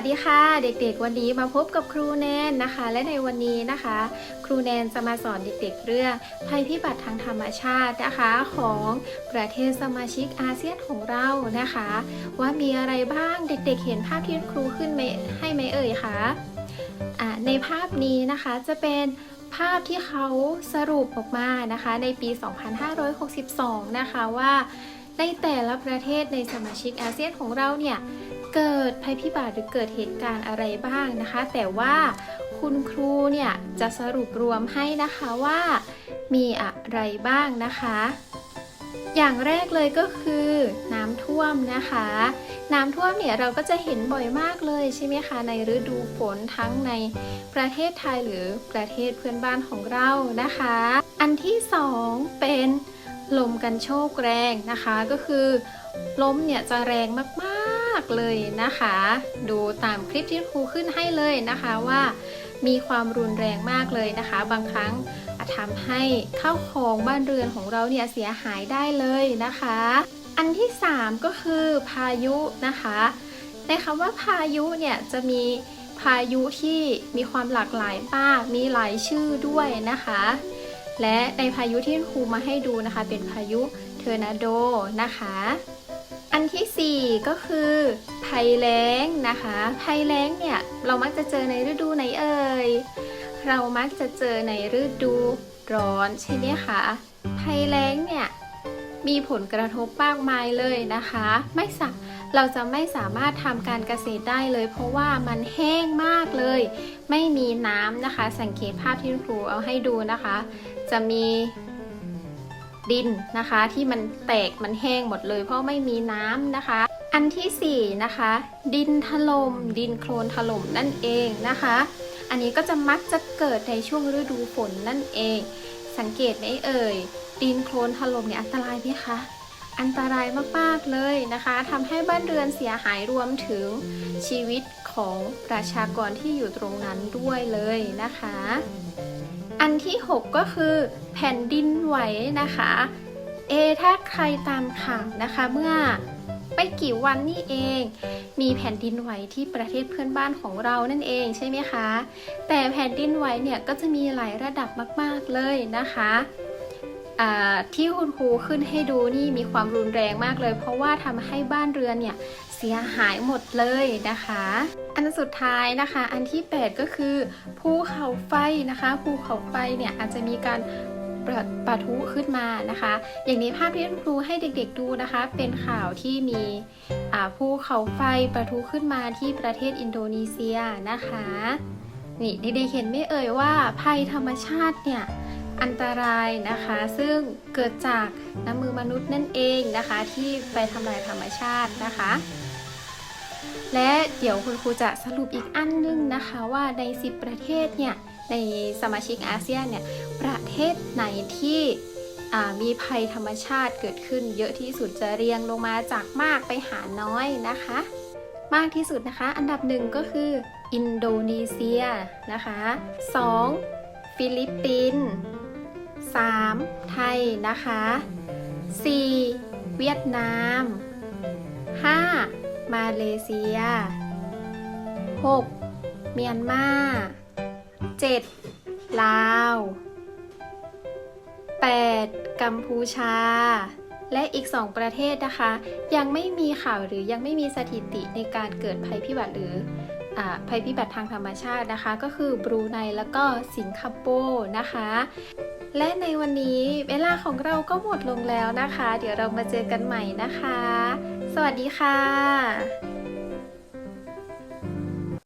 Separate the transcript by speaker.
Speaker 1: วัสดีค่ะ เด็กๆ วันนี้มาพบกับครูแนนนะคะ และในวันนี้นะคะ ครูแนนจะมาสอนเด็กๆ เรื่องภัยพิบัติทางธรรมชาตินะคะของประเทศสมาชิกอาเซียนของเรานะคะ ว่ามีอะไรบ้างเด็กๆ เห็นภาพที่ครูขึ้นไหมให้ไหมเอ่ยคะะในภาพนี้นะคะจะเป็นภาพที่เขาสรุปออกมานะคะ ในปี 2562 นะคะว่า ในแต่ละประเทศในสมาชิกอาเซียนของเราเนี่ยเกิดภัยพิบัติหรือเกิดเหตุการณ์อะไรบ้างนะคะ แต่ว่าคุณครูเนี่ยจะสรุปรวมให้นะคะว่ามีอะไรบ้างนะคะ อย่างแรกเลยก็คือน้ำท่วมนะคะ น้ำท่วมเนี่ยเราก็จะเห็นบ่อยมากเลยใช่ไหมคะ ในฤดูฝนทั้งในประเทศไทยหรือประเทศเพื่อนบ้านของเรานะคะ อันที่สองเป็น ลมกันโชกแรงนะคะ ก็คือลมเนี่ยจะแรงมากๆเลยนะคะ ดูตามคลิปที่ครูขึ้นให้เลยนะคะว่ามีความรุนแรงมากเลยนะคะ บางครั้งอาจทำให้ข้าวของบ้านเรือนของเราเนี่ยเสียหายได้เลยนะคะ อันที่ 3 ก็คือพายุนะคะในคำว่าพายุเนี่ยจะมีพายุที่มีความหลากหลายมาก มีหลายชื่อด้วยนะคะ และในพายุที่ครูมาให้ดูนะคะ เป็นพายุเทอร์นาโดนะคะ อันที่ 4 ก็คือภัยแล้งนะคะภัยแล้งเนี่ยเรามักจะเจอในฤดูไหนเอ่ยเรามักจะเจอในฤดูร้อนใช่ไหมคะภัยแล้งเนี่ยมีผลกระทบมากมายเลยนะคะ ไม่สา เราจะไม่สามารถทำการเกษตรได้เลย เพราะว่ามันแห้งมากเลย ไม่มีน้ำนะคะ สังเกตภาพที่ครูเอาให้ดูนะคะ จะมีดินนะคะที่มันแตกมันแห้งหมดเลย เพราะไม่มีน้ำนะคะ อันที่สี่นะคะดินถลม่มดินโคลนถล่มนั่นเองนะคะ อันนี้ก็จะมักจะเกิดในช่วงฤดูฝนนั่นเอง สังเกตไหมเอ่ยดินโคลนถล่มเนี่ยอันตรายไหมคะ อันตรายมากๆเลยนะคะทำให้บ้านเรือนเสียหายรวมถึงชีวิตของประชากรที่อยู่ตรงนั้นด้วยเลยนะคะ อันที่ 6 ก็คือแผ่นดินไหวนะคะ เอ ถ้าใครตามข่าวนะคะเมื่อไม่กี่วันนี่เอง มีแผ่นดินไหวที่ประเทศเพื่อนบ้านของเรานั่นเองใช่ไหมคะ แต่แผ่นดินไหวเนี่ยก็จะมีหลายระดับมากๆเลยนะคะ ที่คุณครูขึ้นให้ดูนี่มีความรุนแรงมากเลย เพราะว่าทำให้บ้านเรือนเนี่ยเสียหายหมดเลยนะคะ อันสุดท้ายนะคะ อันที่ 8 ก็คือภูเขาไฟนะคะภูเขาไฟเนี่ยอาจจะมีการปะทุขึ้นมานะคะ อย่างนี้ภาพที่คุณครูให้เด็กๆดูนะคะ เป็นข่าวที่มีภูเขาไฟปะทุขึ้นมาที่ประเทศอินโดนีเซียนะคะ นี่เด็กๆเห็นไม่เอ่ยว่าภัยธรรมชาติเนี่ย อันตรายนะคะ ซึ่งเกิดจากน้ำมือมนุษย์นั่นเองนะคะ ที่ไปทำลายธรรมชาตินะคะ และเดี๋ยวคุณครูจะสรุปอีกอันนึงนะคะว่าใน 10 ประเทศเนี่ยในสมาชิกอาเซียนเนี่ยประเทศไหนที่มีภัยธรรมชาติเกิดขึ้นเยอะที่สุดจะเรียงลงมาจากมากไปหาน้อยนะคะ มากที่สุดนะคะ อันดับหนึ่งก็คืออินโดนีเซียนะคะ 2. ฟิลิปปินส์ 3. ไทยนะคะ 4. เวียดนาม 5. มาเลเซีย 6. เมียนมา 7. ลาว 8. กัมพูชา และอีก 2 ประเทศนะคะ ยังไม่มีข่าวหรือยังไม่มีสถิติในการเกิดภัยพิบัติหรือ ภัยพิบัติทางธรรมชาตินะคะ ก็คือบรูไนแล้วก็สิงคโปร์นะคะ และในวันนี้เวลาของเราก็หมดลงแล้วนะคะ เดี๋ยวเรามาเจอกันใหม่นะคะ สวัสดีค่ะ